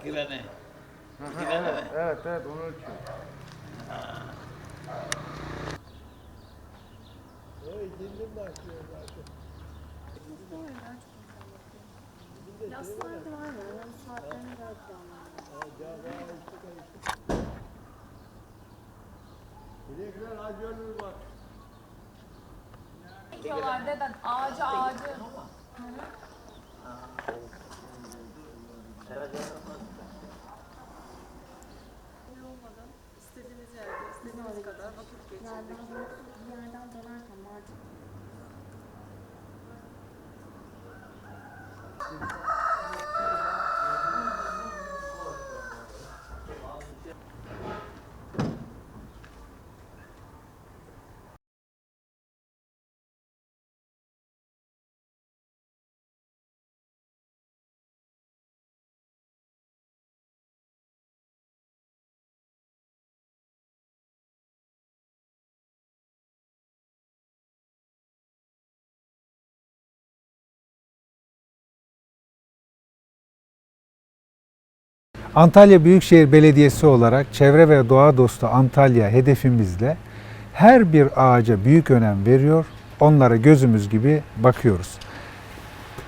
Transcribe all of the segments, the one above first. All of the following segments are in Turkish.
İki tane mi? Evet evet onu ölçüyor. Yaslar var ya, yarım saatlerini verdi Diyorlar deden ağacı ağacı. İstediğiniz yerde, istediğiniz kadar vakit. Yerden bir yerden dönerken macun. Antalya Büyükşehir Belediyesi olarak çevre ve doğa dostu Antalya hedefimizle her bir ağaca büyük önem veriyor, onlara gözümüz gibi bakıyoruz.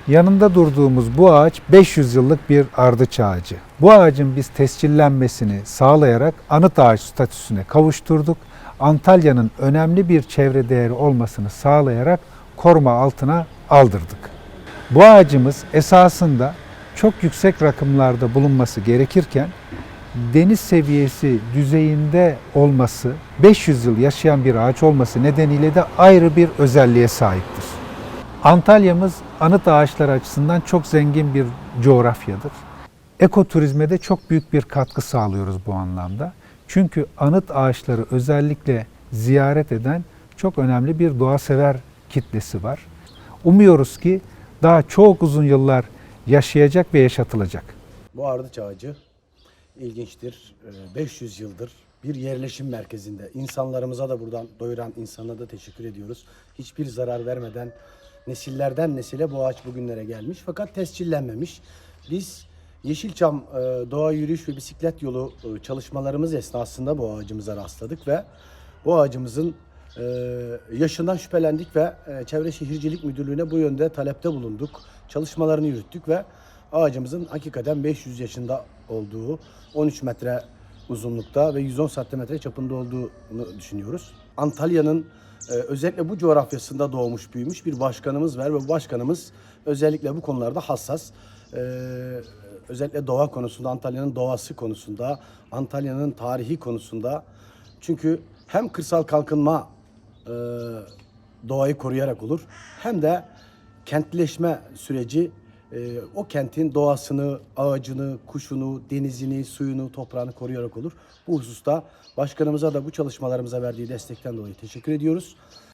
Yanında durduğumuz bu ağaç 500 yıllık bir ardıç ağacı. Bu ağacın biz tescillenmesini sağlayarak anıt ağaç statüsüne kavuşturduk. Antalya'nın önemli bir çevre değeri olmasını sağlayarak koruma altına aldırdık. Bu ağacımız esasında çok yüksek rakımlarda bulunması gerekirken deniz seviyesi düzeyinde olması, 500 yıl yaşayan bir ağaç olması nedeniyle de ayrı bir özelliğe sahiptir. Antalya'mız anıt ağaçlar açısından çok zengin bir coğrafyadır. Ekoturizme de çok büyük bir katkı sağlıyoruz bu anlamda. Çünkü anıt ağaçları özellikle ziyaret eden çok önemli bir doğa sever kitlesi var. Umuyoruz ki daha çok uzun yıllar yaşayacak ve yaşatılacak. Bu ardıç ağacı ilginçtir. Ee, 500 yıldır bir yerleşim merkezinde. İnsanlarımıza da buradan doyuran insana da teşekkür ediyoruz. Hiçbir zarar vermeden nesillerden nesile bu ağaç bugünlere gelmiş fakat tescillenmemiş. Biz Yeşilçam e, doğa yürüyüş ve bisiklet yolu e, çalışmalarımız esnasında bu ağacımıza rastladık ve bu ağacımızın yaşından şüphelendik ve e, Çevre Şehircilik Müdürlüğü'ne bu yönde talepte bulunduk. Çalışmalarını yürüttük ve ağacımızın hakikaten 500 yaşında olduğu, 13 metre uzunlukta ve 110 santimetre çapında olduğunu düşünüyoruz. Antalya'nın e, özellikle bu coğrafyasında doğmuş büyümüş bir başkanımız var ve bu başkanımız özellikle bu konularda hassas. E, özellikle doğa konusunda, Antalya'nın doğası konusunda, Antalya'nın tarihi konusunda. Çünkü hem kırsal kalkınma e, doğayı koruyarak olur hem de kentleşme süreci e, o kentin doğasını, ağacını, kuşunu, denizini, suyunu, toprağını koruyarak olur. Bu hususta başkanımıza da bu çalışmalarımıza verdiği destekten dolayı teşekkür ediyoruz.